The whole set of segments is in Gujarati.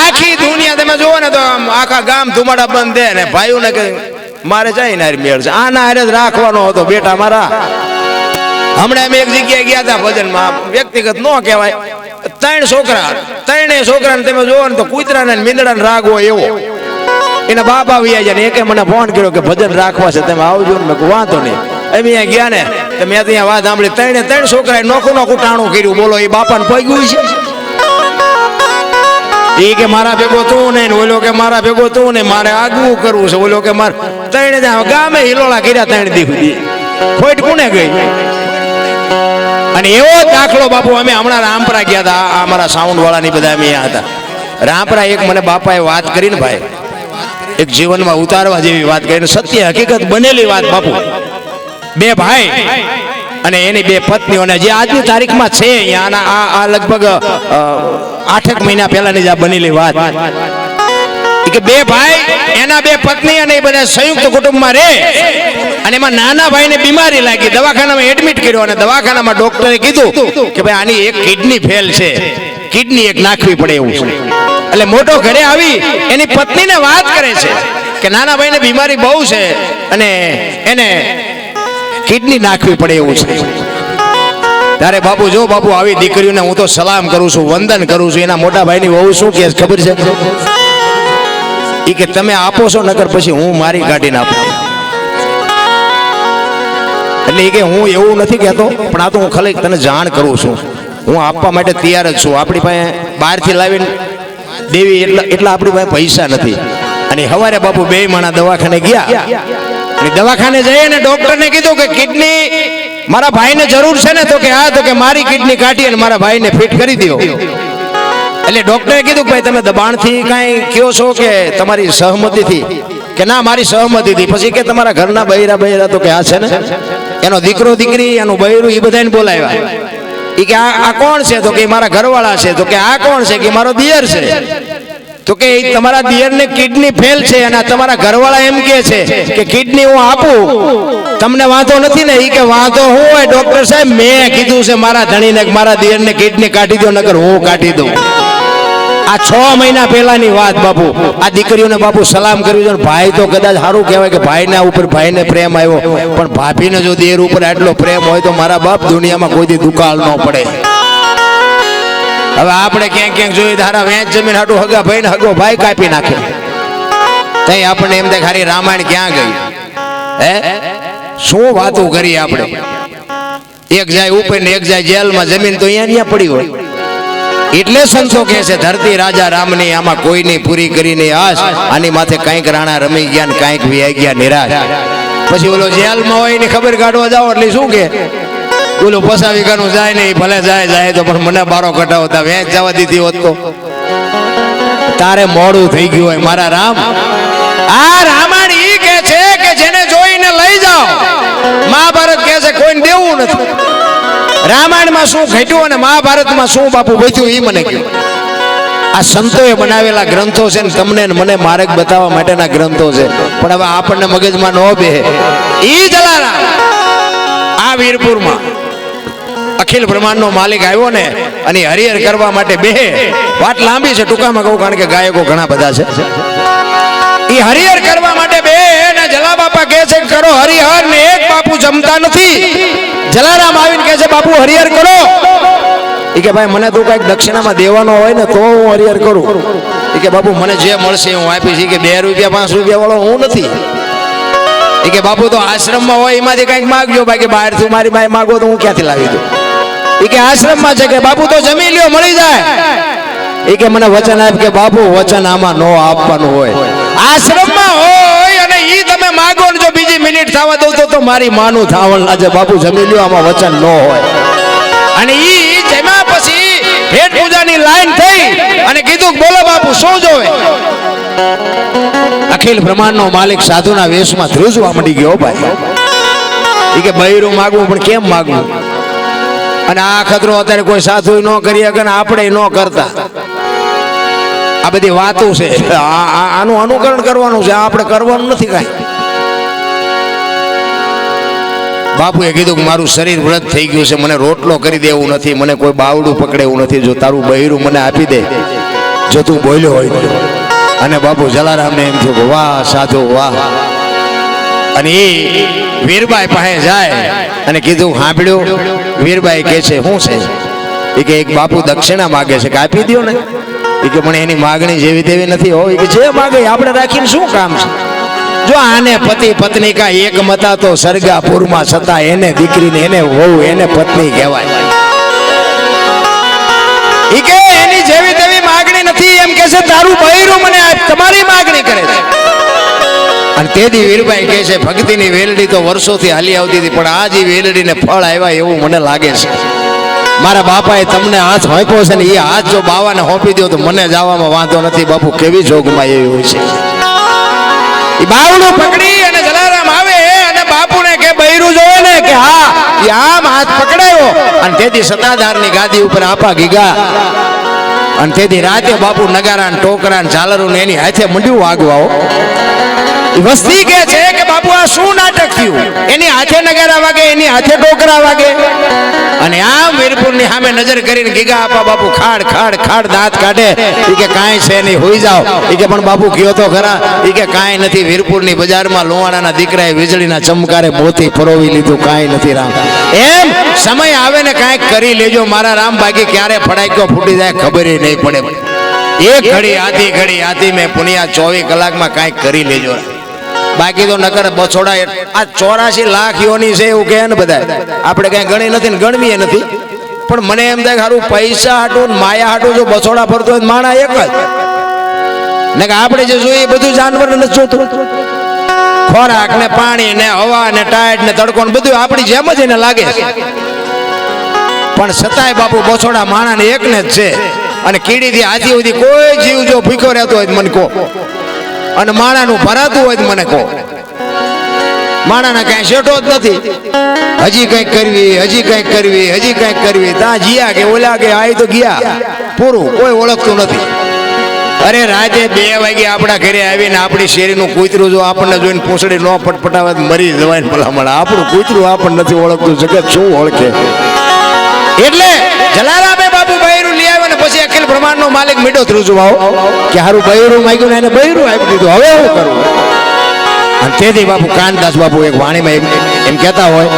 આખી દુનિયા તમે જુઓ ને તો આખા ગામ ધુમાડા બંધ દે ને ભાઈઓ કે મારે જાય ને મેળ છે. આના હારે જ રાખવાનો હતો બેટા મારા. હમણાં અમે એક જગ્યાએ ગયા હતા ભજનમાં. વ્યક્તિગત ન કહેવાય. ત્રણ છોકરા, ત્રણેય છોકરાને તમે જોવો ને તો કૂતરાને ને મીંદડાને રાગ હોય એવો. એના બાપ આવી જાય ને એકે મને ફોન કર્યો કે ભજન રાખવા છે, તમે આવજો ને મેં વાંધો નહીં. અમે અહીંયા ગયા ને તો મેં ત્યાં વાત સાંભળી. ત્રણે ત્રણ છોકરાએ નોખું નોખું ટાણું કર્યું. બોલો, એ બાપાને પગ્યું છે. એ કે મારા ભેગો તું નહીં ઓલો કે મારા ભેગો તું ને મારે આગવું કરવું છે. ઓલો કે મારે ત્રણે ત્યાં ગામે હિલોળા કર્યા ત્રણ દી સુધી. ખોટ કોને ગઈ? અને એવો દાખલો બાપુ, અમે હમણાં રામપરા ગયા હતા અમારા સાઉન્ડ વાળાની બધા અમે અહીંયા હતા. રામપરા એક મને બાપાએ વાત કરીને ભાઈ, એક જીવનમાં ઉતારવા જેવી વાત કરીને, સત્ય હકીકત બનેલી વાત બાપુ. બે ભાઈ અને એની બે પત્નીઓને જે આજની તારીખમાં છે અહીંયા આ આ લગભગ આઠેક મહિના પહેલાની જ આ બનેલી વાત. કે બે ભાઈ, એના બે પત્ની અને એ બધા સંયુક્ત કુટુંબમાં રહે અને એમાં નાના ભાઈને બીમારી લાગી. દવાખાનામાં એડમિટ કર્યો અને દવાખાનામાં ડોક્ટરે કીધું કે ભાઈ આની એક કિડની ફેલ છે. કિડની એક નાખવી પડે એવું છે. એટલે મોટો ઘરે આવી એની પત્નીને વાત કરે છે કે નાના ભાઈને બીમારી બહુ છે અને એને કિડની નાખવી પડે એવું છે. ત્યારે બાપુ, જો બાપુ, આવી દીકરીઓને હું તો સલામ કરું છું, વંદન કરું છું, એના મોટા ભાઈની વહુ શું કે ખબર છે? એ કે તમે આપો છો, નકર પછી હું મારી કાઢીને આપું. એટલે એ કે હું એવું નથી કહેતો, પણ આ તો હું ખાલી તને જાણ કરું છું. હું આપવા માટે તૈયાર જ છું. આપણી પાસે બહારથી લાવીને દેવી એટલા એટલા આપણી પાસે પૈસા નથી. અને હવારે બાપુ બે માણા દવાખાને ગયા. દવાખાને જઈએ ને ડોક્ટરને કીધું કે કિડની મારા ભાઈને જરૂર છે ને, તો કે હા, તો કે મારી કિડની કાઢી અને મારા ભાઈને ફિટ કરી દો એટલે ડોક્ટરે કીધું ભાઈ, તમે દબાણથી કાંઈ કયો છો કે તમારી સહમતિથી? કે ના, મારી સહમતિથી. પછી કે તમારા ઘરના બૈરા બૈરા તો કે આ છે ને? એનો દીકરો દીકરી, એનું બૈરું એ બધાને બોલાવ્યા. એ કે આ કોણ છે? તો કે મારા ઘરવાળા છે. તો કે આ કોણ છે? કે મારો દિયર છે. તો કે તમારા દિયરને કિડની ફેલ છે અને તમારા ઘરવાળા એમ કે છે કે કિડની હું આપું. તમને વાંધો નથી ને? એ કે વાંધો હું હોય ડોક્ટર સાહેબ, મેં કીધું છે મારા ધણીને મારા દિયરને કિડની કાઢી દો, નકર હું કાઢી દઉં. આ છ મહિના પહેલાની વાત બાપુ. આ દીકરીઓને બાપુ સલામ કર્યું છે ભાઈ તો કદાચ સારું કહેવાય કે ભાઈના ઉપર ભાઈને પ્રેમ આવ્યો. પણ ભાભીને જો દેર ઉપર આટલો પ્રેમ હોય તો મારા બાપ દુનિયામાં કોઈથી દુકાળ ન પડે. હવે આપણે ક્યાંક ક્યાંક જોઈએ ધારા વેચ જમીન હાટું હગા ભાઈને હગો ભાઈ કાપી નાખે. તઈ આપણને એમ થાય ખાલી રામાયણ ક્યાં ગઈ હે? શું વાતો કરી આપણે? એક જાય ઉપર ને એક જાય જેલમાં, જમીન તો અહીંયા ત્યાં પડી હોય. એટલે સંતો કહે છે, ધરતી રાજા રામની આમાં કોઈની પૂરી કરીને આશ આની માથે કંઈક રાણા રમી ગયા ને કંઈક વ્યાઈ ગયા નિરાશ. પછી ઓલો જેલમાં હોય એની ખબર કાઢવા જાઓ એટલે શું કે ઓલું પસાવી કાનું જાય નહીં, ભલે જાય જાય તો, પણ મને બારો કટાવતા વેચ જવા દીધી હોત તો. તારે મોડું થઈ ગયું હોય. મારા રામ, આ રામાયણ ઈ કે છે કે જેને જોઈને લઈ જાઓ. મહાભારત કે છે, કોઈને દેવું નથી. રામાયણમાં શું ઘટ્યું અને મહાભારતમાં શું બાપુ બધું એ મને કહ્યું આ સંતોએ બનાવેલા ગ્રંથો છે ને તમને મને માર્ગ બતાવવા માટેના ગ્રંથો છે. પણ હવે આપણને મગજમાં ન બે ઈ જલારા આ વીરપુરમાં. અખિલ બ્રહ્માંડનો માલિક આવ્યો ને, અને હરિહર કરવા માટે બે વાત લાંબી છે ટૂંકામાં કહું, કારણ કે ગાયકો ઘણા બધા છે. એ હરિહર કરવા માટે બે ને જલા બાપા કહે છે કે કરો હરિહર ને એક બાપુ જમતા નથી. જલારામ આવીને કહે છે, બાપુ, હરિહર કરો. એ કે, ભાઈ, મને તું કંઈક દક્ષિણામાં દેવાનો હોય ને, તો હું હરિહર કરું. એ કે, બાપુ, મને જે મળશે હું આપીશ. કે, બે રૂપિયા, પાંચ રૂપિયા વાળો હું નથી. ઈ કે બાપુ તો આશ્રમમાં હોય, એમાંથી કંઈક માગજો. બાકી બહારથી મારી પાસે માગો તો હું ક્યાંથી લાવી દઉં? એ કે આશ્રમમાં છે કે બાપુ તો જમી લ્યો, મળી જાય. એ કે મને વચન આપ કે બાપુ, વચન આમાં નો આપવાનું હોય. આશ્રમમાં હોય અને ઈ તમે માગો ને જો બીજી મિનિટ થવા દઉં તો તો મારી માનું થાવણ લાજે. બાપુ જમી લ્યો, આમાં વચન ન હોય. અને ઈ જમ્યા પછી ભેટ પૂજાની લાઈન થઈ અને કીધું બોલો બાપુ, શું જોવે? અખિલ બ્રહ્માંડનો માલિક સાધુના વેશમાં ધ્રુજવા મળી ગયો ભાઈ. એ કે બૈરું માગવું, પણ કેમ માગવું? અને આ ખતરો અત્યારે કોઈ સાધુ ન કરી શકે આપણે ન કરતા. આ બધી વાતો છે. આનું અનુકરણ કરવાનું છે. આપણે કરવાનું નથી કાંઈ. બાપુએ કીધું કે મારું શરીર વ્રત થઈ ગયું છે, મને રોટલો કરી દેવું નથી, મને કોઈ બાવડું પકડે એવું નથી. જો તારું બૈરું મને આપી દે, જો તું બોલ્યો હોય. અને બાપુ જલારામને એમ થયું કે વાહ, સાધુ, વાહ. અને એ વીરબાઈ પાસે જાય અને કીધું સાંભળ્યું વીરબાઈ કહે છે શું છે? એ કે, એક બાપુ દક્ષિણા માગે છે. કે, આપી દો ને. એ કે પણ એની માગણી જેવી તેવી નથી હોય કે, જે માગે આપણે રાખીને શું કામ છે? જો આને પતિ પત્ની કા એક મતા તો સરગાપુરમાં છતાં એને દીકરીને એને વહુ એને પત્ની કહેવાય. ઈ કે, એની જેવી તેવી માગણી નથી. એમ કે છે, તારું બૈરું તમારી માગણી કરે છે. અને તેથી વીરભાઈ કહે છે, ભક્તિની વેલડી તો વર્ષોથી હાલી આવતી હતી, પણ આજ ઈ વેલડીને ફળ આવ્યા એવું મને લાગે છે. મારા બાપાએ તમને હાથ હોંપ્યો છે ને એ હાથ જો બાવાને હોંપી દો તો મને જવામાં વાંધો નથી, બાપુ, કેવી જોગમાં એવી હોય છે. એ બાવડું પકડી અને જલારામ આવે અને બાપુને કે, બૈરું જોવે ને કે હા, ઈ આમ હાથ પકડાયો. અને તેથી સત્તાધારની ગાદી ઉપર આપા ગીગા અને તેથી રાતે બાપુ નગારા ને ટોકરા ને ઝાલરો ને એની હાથે મંડ્યું વાગવાઓ. વસ્તી કે છે કે બાપુ આ શું નાટક થયું? એની હાથે નગારા વાગે, એની હાથે ટોકરા વાગે. અને આમ વીરપુરની સામે નજર કરીને ગીગા આપા બાપુ ખાડ ખાડ ખાડ દાંત કાઢે. એ કે કાંઈ છે નહીં, હોઈ જાઓ. એ કે પણ બાપુ કયો તો ખરા. ઈ કે કાંઈ નથી વીરપુરની બજારમાં લોહાણાના દીકરાએ વીજળીના ચમકારે મોતી ફરોવી લીધું, કાંઈ નથી રામ. એમ? સમય આવે ને કાંઈક કરી લેજો. મારા રામ બાકી ક્યારે ફડાક્યો ફૂટી જાય, ખબર નહીં પડે એક ઘડી, આધી ઘડી, આધી મેં પુનિયા ચોવીસ કલાકમાં કાંઈક કરી લેજો. બાકી તો નકર બછોડા આ ચોરાશી લાખ યોની છે એવું કહે ને બધા. આપણે કઈ ગણી નથી ને ગણવીએ નથી. પણ મને એમ થાય હારું પૈસા હાટું માયા હાટું જો બછોડા ફરતો હોય માણા એક જ. ને કે આપણે જે જોઈએ બધું જાનવર નથી જોતું. ખોરાક ને પાણી ને હવા ને ટાઈટ ને તડકો ને બધું આપણી જેમ જ એને લાગે પણ છતાંય બાપુ બોછોડા માણા ને એક ને જ છે. અને કીડીથી આજી સુધી કોઈ જીવ જો ભૂખ્યો રહેતો હોય મને કહો. અને માણાનું ભરાતું હોય મને કહો. માણાના કાંઈ શેઠો જ નથી. હજી કંઈક કરવી હજી કંઈક કરવી હજી કંઈક કરવી. ત્યાં જીયા કે ઓલા કે આય તો ગયા. પૂરું કોઈ ઓળખતું નથી. અરે રાતે બે વાગે આપણા ઘરે આવીને આપણી શેરીનું કૂતરું જો આપણને જોઈને પૂંછડી ન પટપટાવે મરી જવાય ભલામણ. આપણું કૂતરું આપણને નથી ઓળખતું, જગત શું ઓળખે? એટલે જલારામે બાપુ બૈરું લઈ આવ્યો ને પછી અખિલ બ્રહ્માંડનો માલિક મીડો આવો. કે હારું બૈરું માગ્યું ને એને બૈરું આપી દીધું. હવે શું કરવું અને તેથી બાપુ કાનદાસ બાપુ એક વાણીમાં એમ કહેતા હોય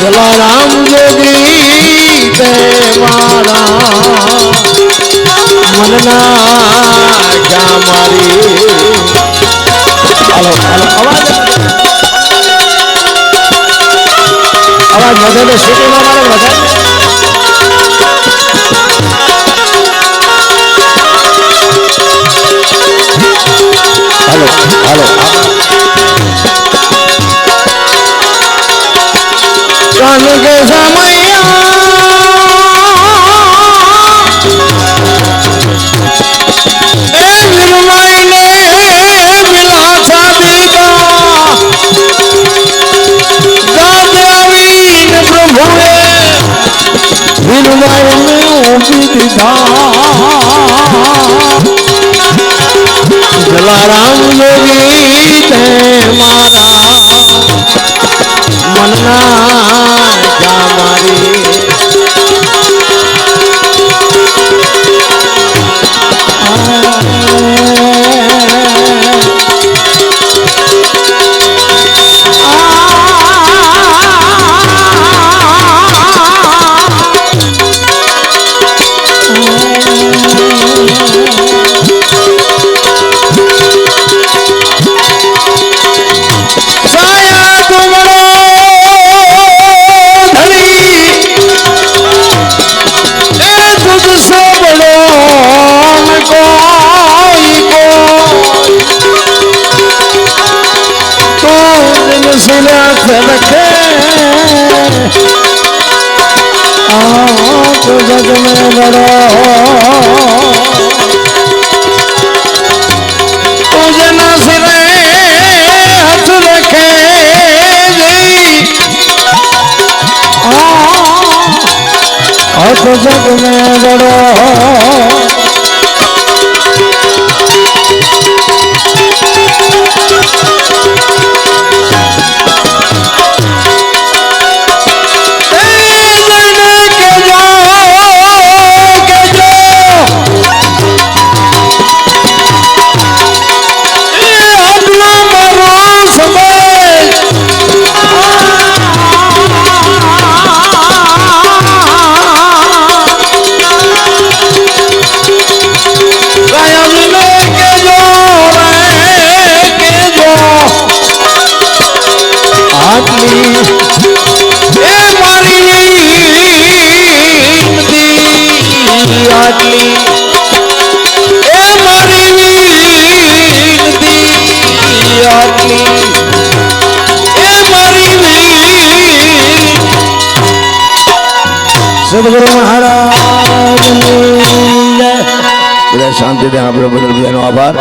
જલારામ જોગી તે મારા મનના ક્યાં મારી. હાલો હાલો. અવાજ અવાજ વધે સિટીમાં મારે વધારે. દીધા જલારામ યોગી તે મારા મનના ક્યાં મેળો તુજના સિરે હથ રખે જઈ અત જગ મેળો આટલી શાંતિથી આપણે બદલ બધાનો આભાર.